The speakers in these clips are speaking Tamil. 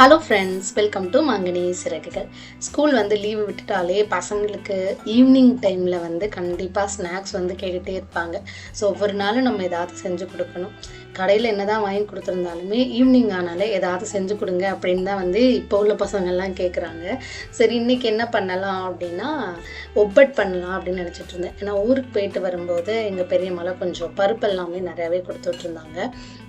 Hello friends welcome to Mangani Siragugal school வந்து லீவு விட்டுட்டாலே பசங்களுக்கு ஈவினிங் டைமில் வந்து கண்டிப்பாக ஸ்நாக்ஸ் வந்து கேட்டுகிட்டே இருப்பாங்க. ஸோ ஒவ்வொரு நாளும் நம்ம ஏதாவது செஞ்சு கொடுக்கணும். கடையில் என்ன தான் வாங்கி கொடுத்துருந்தாலுமே ஈவினிங் ஆனாலே ஏதாவது செஞ்சு கொடுங்க அப்படின்னு தான் வந்து இப்போ உள்ள பசங்கள்லாம் கேட்குறாங்க சரி இன்றைக்கி என்ன பண்ணலாம் அப்படின்னா ஒப்பட் பண்ணலாம் அப்படின்னு நினச்சிட்டு இருந்தேன். ஏன்னா ஊருக்கு போயிட்டு வரும்போது எங்கள் பெரியம்மாலாம் கொஞ்சம் பருப்பு எல்லாமே நிறையாவே கொடுத்துட்ருந்தாங்க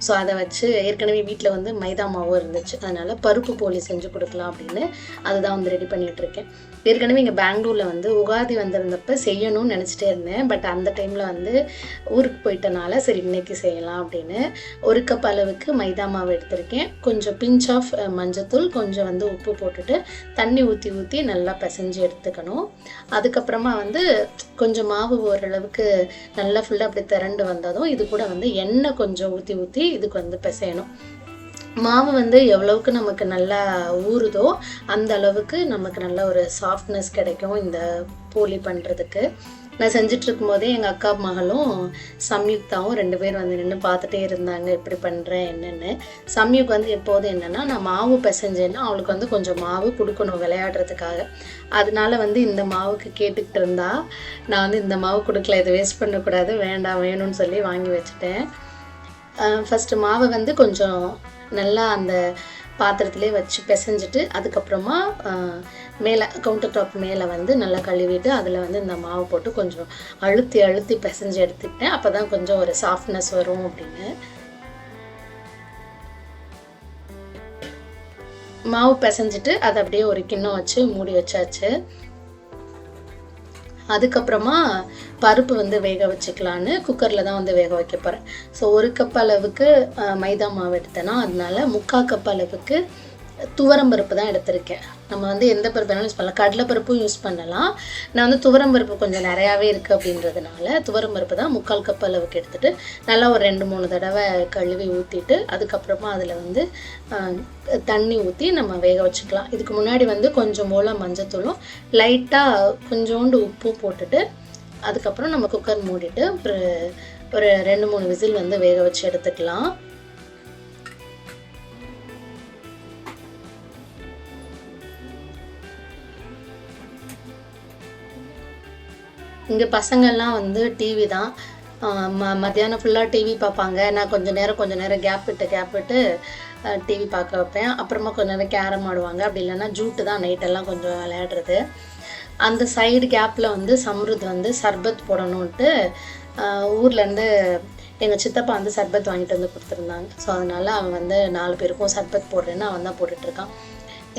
ஸோ அதை வச்சு ஏற்கனவே வீட்டில் வந்து மைதா மாவும் இருந்துச்சு. அதனால் பருப்பு போலி செஞ்சு கொடுக்கலாம் அப்படின்னு அதுதான் வந்து ரெடி பண்ணிட்டு இருக்கேன் ஏற்கனவே இங்கே பெங்களூரில் வந்து உகாதி வந்திருந்தப்ப செய்யணும்னு நினச்சிட்டே இருந்தேன். பட் அந்த டைமில் வந்து ஊருக்கு போயிட்டனால சரி இன்னைக்கு செய்யலாம் அப்படின்னு ஒரு கப் அளவுக்கு மைதா மாவு எடுத்திருக்கேன். கொஞ்சம் பிஞ்ச் ஆஃப் மஞ்சத்தூள் கொஞ்சம் வந்து உப்பு போட்டுட்டு தண்ணி ஊற்றி ஊற்றி நல்லா பிசைஞ்சு எடுத்துக்கணும். அதுக்கப்புறமா வந்து கொஞ்சம் மாவு ஓரளவுக்கு நல்லா ஃபுல்லாக அப்படி திரண்டு வந்ததும் இது கூட வந்து எண்ணெய் கொஞ்சம் ஊற்றி ஊற்றி இதுக்கு வந்து பிசையணும். மாவு வந்து எவ்வளவுக்கு நமக்கு நல்லா ஊறுதோ அந்த அளவுக்கு நமக்கு நல்ல ஒரு சாஃப்ட்னஸ் கிடைக்கும் இந்த போலி பண்ணுறதுக்கு நான் செஞ்சிட்ருக்கும் போதே எங்கள் அக்கா மகளும் சம்யுக்தாவும் ரெண்டு பேர் வந்து நின்று பார்த்துட்டே இருந்தாங்க எப்படி பண்ணுறேன் என்னென்னு. சம்யுக் வந்து எப்போதும் என்னென்னா நான் மாவு பிசைஞ்சேன்னா அவளுக்கு வந்து கொஞ்சம் மாவு கொடுக்கணும் விளையாடுறதுக்காக. அதனால வந்து இந்த மாவுக்கு கேட்டுக்கிட்டு இருந்தா நான் வந்து இந்த மாவு கொடுக்கல இதை வேஸ்ட் பண்ணக்கூடாது வேண்டாம் வேணும்னு சொல்லி வாங்கி வச்சுட்டேன். ஃபஸ்ட்டு மாவை வந்து கொஞ்சம் நல்லா அந்த பாத்திரத்திலே வச்சு பிசைஞ்சிட்டு அதுக்கப்புறமா மேலே கவுண்டர் டாப் மேலே வந்து நல்லா கழுவிட்டு அதில் வந்து இந்த மாவு போட்டு கொஞ்சம் அழுத்தி அழுத்தி பிசைஞ்சு எடுத்துக்கிட்டேன். அப்போ தான் கொஞ்சம் ஒரு சாஃப்ட்னஸ் வரும் அப்படின்னு. மாவு பிசைஞ்சிட்டு அதை அப்படியே ஒரு கிண்ணம் வச்சு மூடி வச்சாச்சு. அதுக்கப்புறமா பருப்பு வந்து வேக வச்சுக்கலான்னு குக்கரில் தான் வந்து வேக வைக்க போகிறேன் ஸோ ஒரு கப் அளவுக்கு மைதா மாவு எடுத்தேன்னா அதனால முக்கால் கப் அளவுக்கு துவரம் பருப்பு தான் எடுத்திருக்கேன். நம்ம வந்து எந்த பருப்பு வேணாலும் யூஸ் பண்ணலாம். கடலை பருப்பும் யூஸ் பண்ணலாம். நான் வந்து துவரம் பருப்பு கொஞ்சம் நிறையாவே இருக்குது அப்படின்றதுனால துவரம் பருப்பு தான் முக்கால் கப் அளவுக்கு எடுத்துகிட்டு நல்லா ஒரு ரெண்டு மூணு தடவை கழுவி ஊற்றிட்டு அதுக்கப்புறமா அதில் வந்து தண்ணி ஊற்றி நம்ம வேக வச்சுக்கலாம். இதுக்கு முன்னாடி வந்து கொஞ்சம் போல் மஞ்சத்தூளும் லைட்டாக கொஞ்சோண்டு உப்பும் போட்டுட்டு அதுக்கப்புறம் நம்ம குக்கர் மூடிட்டு ஒரு ஒரு ரெண்டு மூணு விசில் வந்து வேக வச்சு எடுத்துக்கலாம். இங்கே பசங்கள்லாம் வந்து டிவி தான். ம மத்தியானம் ஃபுல்லாக டிவி பார்ப்பாங்க. நான் கொஞ்சம் நேரம் கொஞ்சம் நேரம் கேப் விட்டு கேப் விட்டு டிவி பார்க்க வைப்பேன். அப்புறமா கொஞ்சம் நேரம் கேரம் ஆடுவாங்க. அப்படி இல்லைன்னா ஜூட்டு தான் நைட்டெல்லாம் கொஞ்சம் விளையாடுறது. அந்த சைடு கேப்பில் வந்து சம்ருத் வந்து சர்பத் போடணுன்ட்டு ஊர்லேருந்து எங்கள் சித்தப்பா வந்து சர்பத் வாங்கிட்டு வந்து கொடுத்துருந்தாங்க. ஸோ அதனால் அவன் வந்து நாலு பேருக்கும் சர்பத் போடுறேன்னு அவன் தான் போட்டுட்ருக்கான்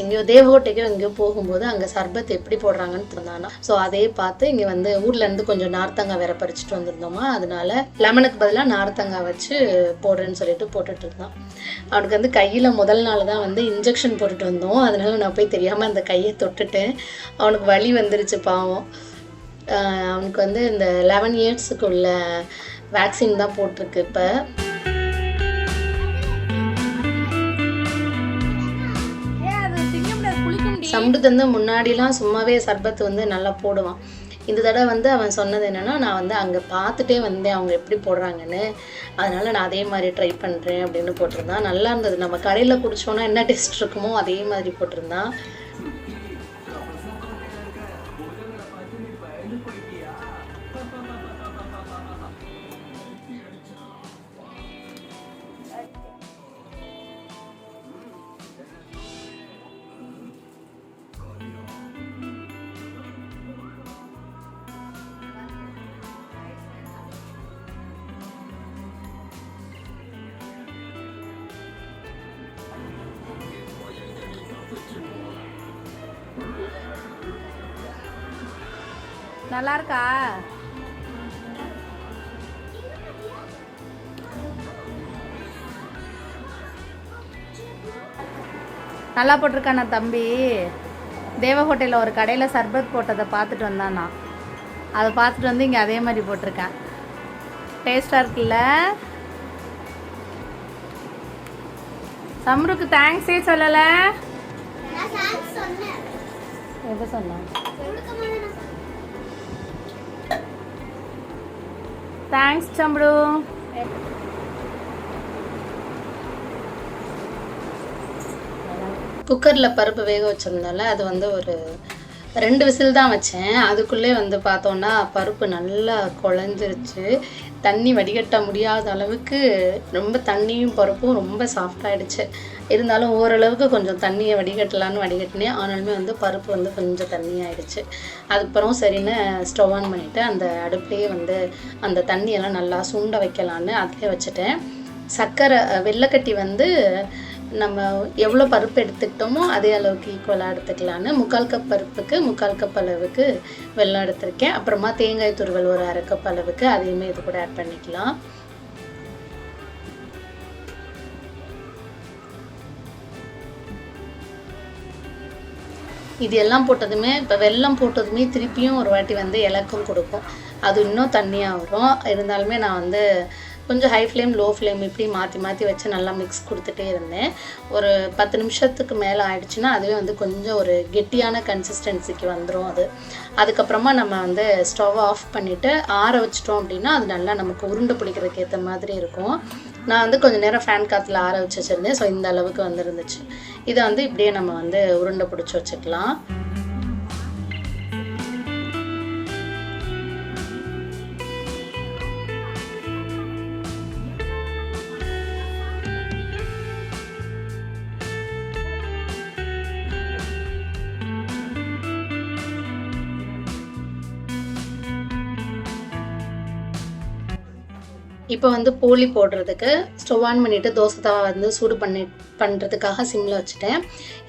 எங்கேயோ தேவகோட்டைக்கோ எங்கேயோ போகும்போது அங்கே சர்பத் எப்படி போடுறாங்கன்னு தந்தானா ஸோ அதே பார்த்து இங்கே வந்து ஊர்லேருந்து கொஞ்சம் நார்த்தங்காய் வேற பறிச்சுட்டு வந்திருந்தோமா அதனால லெமனுக்கு பதிலாக நார்த்தங்காய் வச்சு போடுறேன்னு சொல்லிட்டு போட்டுட்டு இருந்தான். அவனுக்கு வந்து கையில் முதல் நாள் தான் வந்து இன்ஜெக்ஷன் போட்டுட்டு வந்தோம். அதனால நான் போய் தெரியாமல் அந்த கையை தொட்டுட்டேன். அவனுக்கு வலி வந்துருச்சு பாவம். அவனுக்கு வந்து இந்த லெவன் இயர்ஸுக்கு உள்ள வேக்சின் தான் போட்டிருக்கு இப்போ. சம்ருத் தந்து முன்னாடிலாம் சும்மாவே சர்பத் வந்து நல்லா போடுவான். இந்த தடவை வந்து அவன் சொன்னது என்னென்னா நான் வந்து அங்கே பார்த்துட்டே வந்தேன் அவங்க எப்படி போடுறாங்கன்னு. அதனால் நான் அதே மாதிரி ட்ரை பண்ணுறேன் அப்படின்னு போட்டிருந்தான். நல்லா இருந்தது. நம்ம கடையில் குடித்தோன்னா என்ன டேஸ்ட் இருக்குமோ அதே மாதிரி போட்டிருந்தான். நல்லா இருக்கா நல்லா போட்டிருக்கானா தம்பி? தேவ ஹோட்டலில் ஒரு கடையில் சர்பத் போட்டதை பார்த்துட்டு வந்தானா. அதை பார்த்துட்டு வந்து இங்கே அதே மாதிரி போட்டிருக்கேன். டேஸ்ட்டாக இருக்குல்ல? சம்ருக்கு தேங்க்ஸே சொல்லலை. எப்போ சொன்னான் தேங்க்ஸ் சம்படு குக்கரில் பருப்பு வேக வச்சதுனால அது வந்து ஒரு ரெண்டு விசில் தான் வச்சேன். அதுக்குள்ளே வந்து பார்த்தோன்னா பருப்பு நல்லா குழஞ்சிருச்சு. தண்ணி வடிகட்ட முடியாத அளவுக்கு ரொம்ப தண்ணியும் பருப்பும் ரொம்ப சாஃப்டாகிடுச்சு இருந்தாலும் ஓரளவுக்கு கொஞ்சம் தண்ணியை வடிகட்டலான்னு வடிகட்டினேன். ஆனாலுமே வந்து பருப்பு வந்து கொஞ்சம் தண்ணியாயிடுச்சு. அதுக்கப்புறம் சரின்னு ஸ்டவ் ஆன் பண்ணிவிட்டு அந்த அடுப்புலேயே வந்து அந்த தண்ணியெல்லாம் நல்லா சுண்ட வைக்கலான்னு அதிலே வச்சுட்டேன். சர்க்கரை வெள்ளைக்கட்டி வந்து நம்ம எவ்வளோ பருப்பு எடுத்துக்கிட்டோமோ அதே அளவுக்கு ஈக்குவலாக எடுத்துக்கலான்னு முக்கால் கப் பருப்புக்கு முக்கால் கப் அளவுக்கு வெள்ளம் எடுத்திருக்கேன். அப்புறமா தேங்காய் துருவல் ஒரு அரை கப் அளவுக்கு அதையுமே இது கூட ஆட் பண்ணிக்கலாம். இது எல்லாம் போட்டதுமே இப்போ வெள்ளம் போட்டதுமே திருப்பியும் ஒரு வாட்டி வந்து இலக்கம் கொடுக்கும். அது இன்னும் தண்ணியாக வரும். இருந்தாலுமே நான் வந்து கொஞ்சம் ஹை ஃப்ளேம் லோ ஃப்ளேம் இப்படி மாற்றி மாற்றி வச்சு நல்லா மிக்ஸ் கொடுத்துட்டே இருந்தேன். ஒரு பத்து நிமிஷத்துக்கு மேலே ஆயிடுச்சுன்னா அதுவே வந்து கொஞ்சம் ஒரு கெட்டியான கன்சிஸ்டன்சிக்கு வந்துடும் அது. அதுக்கப்புறமா நம்ம வந்து ஸ்டவ் ஆஃப் பண்ணிவிட்டு ஆற வச்சிட்டோம் அப்படின்னா அது நல்லா நமக்கு உருண்டை பிடிக்கிறதுக்கு ஏற்ற மாதிரி இருக்கும். நான் வந்து கொஞ்சம் நேரம் ஃபேன் காற்றுல ஆற வச்சு வச்சுருந்தேன். ஸோ இந்த அளவுக்கு வந்துருந்துச்சு. இதை வந்து இப்படியே நம்ம வந்து உருண்டை பிடிச்சி வச்சுக்கலாம். இப்போ வந்து போலி போடுறதுக்கு ஸ்டவ் ஆன் பண்ணிவிட்டு தோசை தவா வந்து சூடு பண்ணி பண்ணுறதுக்காக சிம்மில் வச்சுட்டேன்.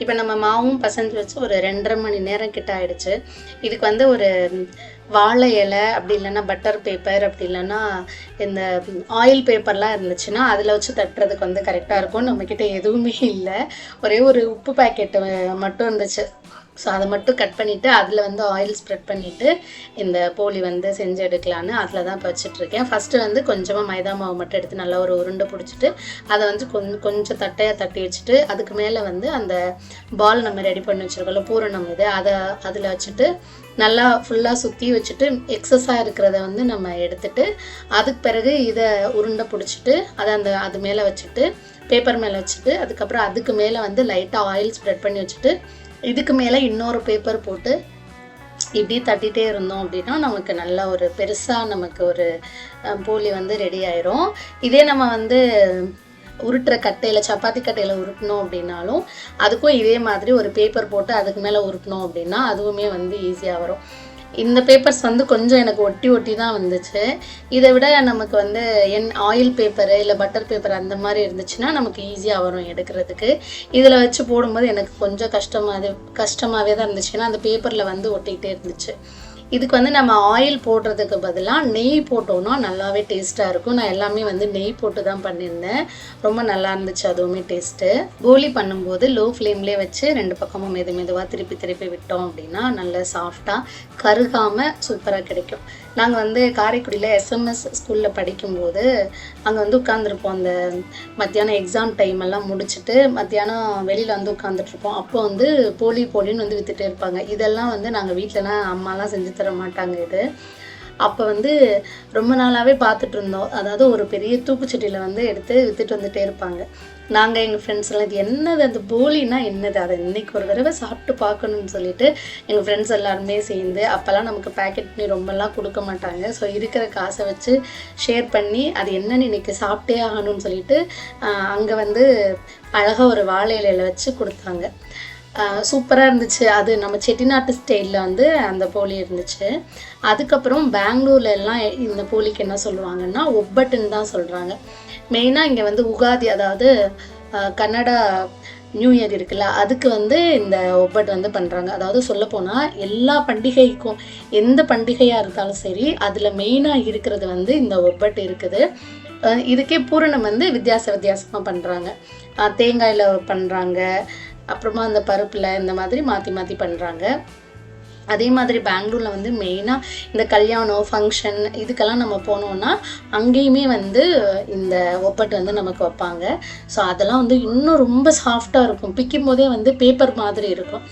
இப்போ நம்ம மாவும் பசஞ்சு வச்சு ஒரு ரெண்டரை மணி நேரம் கிட்ட ஆயிடுச்சு. இதுக்கு வந்து ஒரு வாழை இலை அப்படி இல்லைன்னா பட்டர் பேப்பர் அப்படி இல்லைன்னா இந்த ஆயில் பேப்பர்லாம் இருந்துச்சுன்னா அதில் வச்சு தட்டுறதுக்கு வந்து கரெக்டாக இருக்கும். நம்மக்கிட்ட எதுவுமே இல்லை. ஒரே ஒரு உப்பு பாக்கெட்டு மட்டும் இருந்துச்சு. ஸோ அதை மட்டும் கட் பண்ணிவிட்டு அதில் வந்து ஆயில் ஸ்ப்ரெட் பண்ணிவிட்டு இந்த போலி வந்து செஞ்சு எடுக்கலான்னு அதில் தான் இப்போ வச்சிட்ருக்கேன் ஃபஸ்ட்டு வந்து கொஞ்சமாக மைதா மாவு மட்டும் எடுத்து நல்லா ஒரு உருண்டை பிடிச்சிட்டு அதை வந்து கொஞ்சம் கொஞ்சம் தட்டையாக தட்டி வச்சுட்டு அதுக்கு மேலே வந்து அந்த பால் நம்ம ரெடி பண்ணி வச்சுருக்கோம்ல பூரணம் இது அதை அதில் வச்சுட்டு நல்லா ஃபுல்லாக சுற்றி வச்சுட்டு எக்ஸஸாக இருக்கிறத வந்து நம்ம எடுத்துட்டு அதுக்கு பிறகு இதை உருண்டை பிடிச்சிட்டு அதை அந்த அது மேலே வச்சுட்டு பேப்பர் மேலே வச்சுட்டு அதுக்கப்புறம் அதுக்கு மேலே வந்து லைட்டாக ஆயில் ஸ்ப்ரெட் பண்ணி வச்சுட்டு இதுக்கு மேலே இன்னொரு பேப்பர் போட்டு இப்படி தட்டிகிட்டே இருந்தோம் அப்படின்னா நமக்கு நல்ல ஒரு பெருசாக நமக்கு ஒரு போலி வந்து ரெடி ஆயிரும். இதே நம்ம வந்து உருட்டுற கட்டையில் சப்பாத்தி கட்டையில் உருட்டினோம் அப்படின்னாலும் அதுக்கும் இதே மாதிரி ஒரு பேப்பர் போட்டு அதுக்கு மேலே உருட்டினோம் அப்படின்னா அதுவுமே வந்து ஈஸியாக வரும். இந்த பேப்பர்ஸ் வந்து கொஞ்சம் எனக்கு ஒட்டி ஒட்டி தான் வந்துச்சு. இதை விட நமக்கு வந்து என் ஆயில் பேப்பரு இல்லை பட்டர் பேப்பர் அந்த மாதிரி இருந்துச்சுன்னா நமக்கு ஈஸியாக வரும் எடுக்கிறதுக்கு. இதில் வச்சு போடும்போது எனக்கு கொஞ்சம் கஷ்டமாக கஷ்டமாகவே தான் இருந்துச்சு ஏன்னா அந்த பேப்பரில் வந்து ஒட்டிக்கிட்டே இருந்துச்சு. இதுக்கு வந்து நம்ம ஆயில் போடுறதுக்கு பதிலாக நெய் போட்டோம்னா நல்லாவே டேஸ்ட்டாக இருக்கும். நான் எல்லாமே வந்து நெய் போட்டு தான் பண்ணியிருந்தேன். ரொம்ப நல்லா இருந்துச்சு அதுவுமே டேஸ்ட்டு போலி பண்ணும்போது லோ ஃப்ளேம்லேயே வச்சு ரெண்டு பக்கமும் மெது மெதுவாக திருப்பி திருப்பி விட்டோம் அப்படின்னா நல்ல சாஃப்டாக கருகாமல் சூப்பராக கிடைக்கும். நாங்கள் வந்து காரைக்குடியில் எஸ்எம்எஸ் ஸ்கூலில் படிக்கும்போது அங்கே வந்து உட்காந்துருப்போம் அந்த மத்தியானம் எக்ஸாம் டைம் எல்லாம் முடிச்சுட்டு மத்தியானம் வெளியில் வந்து உட்காந்துட்ருப்போம் அப்போ வந்து போலி போலின்னு வந்து வித்துட்டே இருப்பாங்க. இதெல்லாம் வந்து நாங்கள் வீட்டிலலாம் அம்மாலாம் செஞ்சு தர மாட்டாங்க இது. அப்போ வந்து ரொம்ப நாளாகவே பார்த்துட்டு இருந்தோம். அதாவது ஒரு பெரிய தூக்குச்சட்டியில் வந்து எடுத்து வித்துட்டு வந்துட்டே இருப்பாங்க. நாங்கள் எங்கள் ஃப்ரெண்ட்ஸ் எல்லாம் இது என்னது அந்த போலினா என்னது? அதை இன்னைக்கு ஒரு தடவை சாப்பிட்டு பார்க்கணும்னு சொல்லிட்டு எங்கள் ஃப்ரெண்ட்ஸ் எல்லாருமே சேர்ந்து அப்போல்லாம் நமக்கு பேக்கெட் பண்ணி ரொம்பலாம் கொடுக்க மாட்டாங்க. ஸோ இருக்கிற காசை வச்சு ஷேர் பண்ணி அது என்னன்னு இன்னைக்கு சாப்பிட்டே ஆகணும்னு சொல்லிட்டு அங்கே வந்து அழகாக ஒரு வாழை இலையில வச்சு கொடுத்தாங்க. சூப்பராக இருந்துச்சு. அது நம்ம செட்டிநாட்டு ஸ்டைலில் வந்து அந்த போலி இருந்துச்சு. அதுக்கப்புறம் பெங்களூர்ல எல்லாம் இந்த போலிக்கு என்ன சொல்லுவாங்கன்னா ஒப்பட்டுன்னு தான் சொல்கிறாங்க மெயினாக இங்கே வந்து உகாதி அதாவது கன்னடா நியூ இயர் இருக்குல்ல அதுக்கு வந்து இந்த ஒப்பட் வந்து பண்ணுறாங்க அதாவது சொல்லப்போனால் எல்லா பண்டிகைக்கும் எந்த பண்டிகையாக இருந்தாலும் சரி அதில் மெயினாக இருக்கிறது வந்து இந்த ஒப்பட் இருக்குது. இதுக்கே பூரணம் வந்து வித்தியாச வித்தியாசமாக பண்ணுறாங்க தேங்காயில் பண்ணுறாங்க அப்புறமா அந்த பருப்பில் இந்த மாதிரி மாற்றி மாற்றி பண்ணுறாங்க அதே மாதிரி பெங்களூரில் வந்து மெயினாக இந்த கல்யாணம் ஃபங்க்ஷன் இதுக்கெல்லாம் நம்ம போனோம்னா அங்கேயுமே வந்து இந்த ஒப்பட்டு வந்து நமக்கு வைப்பாங்க. ஸோ அதெல்லாம் வந்து இன்னும் ரொம்ப சாஃப்டாக இருக்கும். பிக்கும் போதே வந்து பேப்பர் மாதிரி இருக்கும்.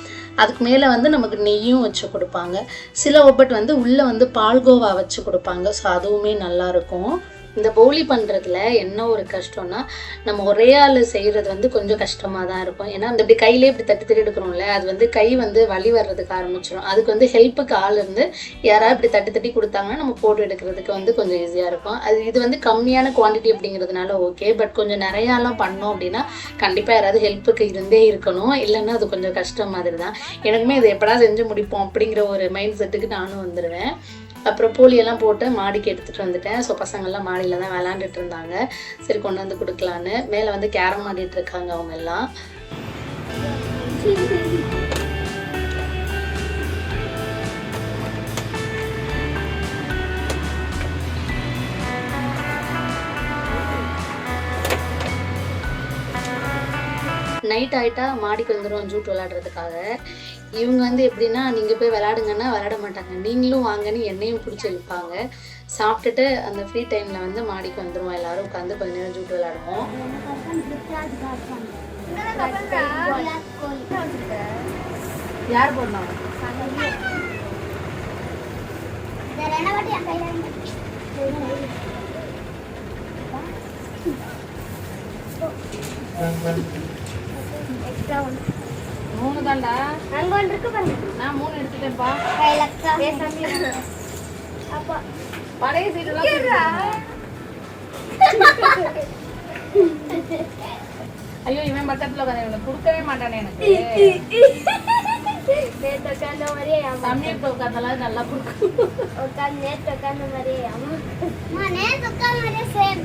அதுக்கு மேலே வந்து நமக்கு நெய்யும் வச்சு கொடுப்பாங்க. சில ஒப்பட்டு வந்து உள்ளே வந்து பால்கோவா வச்சு கொடுப்பாங்க. ஸோ அதுவுமே நல்லாயிருக்கும் இந்த போலி பண்ணுறதுல என்ன ஒரு கஷ்டம்னா நம்ம ஒரே ஆள் செய்கிறது வந்து கொஞ்சம் கஷ்டமாக தான் இருக்கும். ஏன்னா அந்த இப்படி கையிலே இப்படி தட்டி தட்டி எடுக்கிறோம்ல அது வந்து கை வந்து வலி வர்றதுக்கு ஆரம்பிச்சிடும் அதுக்கு வந்து ஹெல்ப்புக்கு ஆள் இருந்து யாராவது இப்படி தட்டி தட்டி கொடுத்தாங்கன்னா நம்ம ஃபோட்டோ எடுக்கிறதுக்கு வந்து கொஞ்சம் ஈஸியாக இருக்கும். அது இது வந்து கம்மியான குவாண்டிட்டி அப்படிங்கிறதுனால ஓகே பட் கொஞ்சம் நிறையாலாம் பண்ணோம் அப்படின்னா கண்டிப்பாக யாராவது ஹெல்ப்புக்கு இருந்தே இருக்கணும். இல்லைன்னா அது கொஞ்சம் கஷ்டம் மாதிரி தான் எனக்குமே இது எப்படா செஞ்சு முடிப்போம் அப்படிங்கிற ஒரு மைண்ட் செட்டுக்கு நானும் வந்துடுவேன் அப்புறம் போலியெல்லாம் போட்டு மாடிக்கு எடுத்துகிட்டு வந்துட்டேன். ஸோ பசங்கள்லாம் மாடியில் தான் விளாண்டுட்டு இருந்தாங்க. சரி கொண்டு வந்து கொடுக்கலான்னு. மேலே வந்து கேரம் ஆடிட்டு இருக்காங்க அவங்க எல்லாம் நைட் ஆயிட்டா மாடிக்கு வந்துடும் ஜூட் விளையாடுறதுக்காக. இவங்க வந்து எப்படின்னா நீங்கள் போய் விளையாடுங்கன்னா விளையாட மாட்டாங்க. நீங்களும் வாங்கன்னு என்னையும் பிடிச்சி இழுப்பாங்க. சாப்பிட்டுட்டு அந்த ஃப்ரீ டைமில் வந்து மாடிக்கு வந்துடுவோம் எல்லாரும் உட்காந்து கொஞ்ச நேரம் ஜூட் விளையாடுவோம். யார் போடணும்? மூணு தான்டா நான் மூணு எடுத்துட்டேன்ப்பா. பழைய சீட்டுலாம் ஐயோ இவன் பக்கத்துல உட்காந்து கொடுக்கவே மாட்டானே எனக்கு. தமிழ் உட்காந்தெல்லாம் நல்லா கொடுக்கும். சாரி இவன் எனக்கு கொடுக்கவே மாட்டான்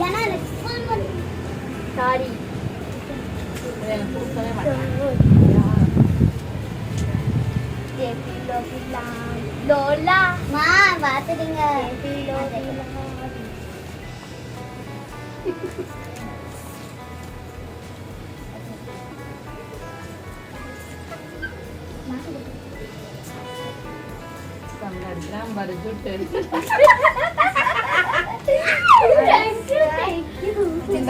லோலா மா. பாத்துடுங்க கண்ணாடிலாம் பாரு ஜுட்டு இந்த மெஸ்-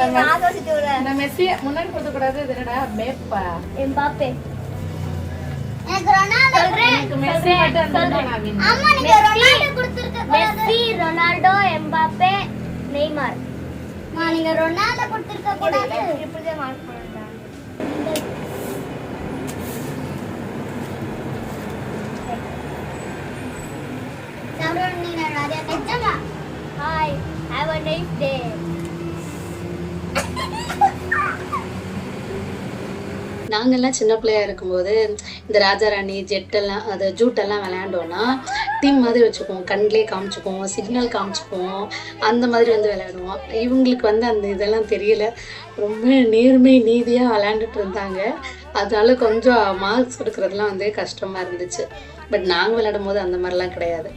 இந்த மெஸ்ஸி முன்னாடி கொடுக்க கூடாது இது என்னடா மேப்பா? எம்பாப்பே. எனக்கு ரொனால்டோ எனக்கு மெஸ்ஸி மட்டும் இருந்தா நான் win. அம்மா நீங்க ரொனால்டோ கொடுத்திருக்க மெஸ்ஸி ரொனால்டோ எம்பாப்பே நெய்மார். மா நீங்க ரொனால்டோ கொடுத்திருக்க கூடாது. இப்படியே மார்க் பண்ணலாம் hi have a nice day. நாங்கள்லாம் சின்ன பிள்ளையா இருக்கும்போது இந்த ராஜாராணி ஜெட்டெல்லாம் அது ஜூட்டெல்லாம் விளையாண்டோன்னா டீம் மாதிரி வச்சுக்குவோம். கண்ணிலே காமிச்சுக்குவோம் சிக்னல் காமிச்சுக்குவோம். அந்த மாதிரி வந்து விளையாடுவோம். இவங்களுக்கு வந்து அந்த இதெல்லாம் தெரியல. ரொம்ப நேர்மை நீதியாக விளையாண்டுட்டு இருந்தாங்க. அதனால கொஞ்சம் மார்க்ஸ் கொடுக்குறதுலாம் வந்து கஷ்டமாக இருந்துச்சு. பட் நாங்கள் விளையாடும் போது அந்த மாதிரிலாம் கிடையாது.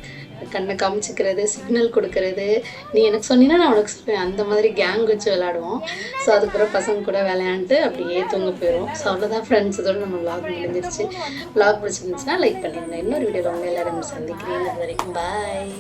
கண்ணை காமிச்சிக்கிறது சிக்னல் கொடுக்கறது. நீ எனக்கு சொன்னீங்கன்னா நான் உனக்கு சொல்லுவேன் அந்த மாதிரி கேங் வச்சு விளையாடுவோம். ஸோ அதுக்கப்புறம் பசங்க கூட விளையாண்டு அப்படியே தூங்க போயிடும் ஸோ அவ்வளோதான் ஃப்ரெண்ட்ஸ் இதோட நம்ம விளாக் முடிஞ்சிருச்சு. விளாக் பிடிச்சிருந்துச்சுன்னா லைக் பண்ணிடுங்க. இன்னொரு வீடியோவில் உங்கள் எல்லாரும் சந்திக்கிறேன். அது வரைக்கும் பாய்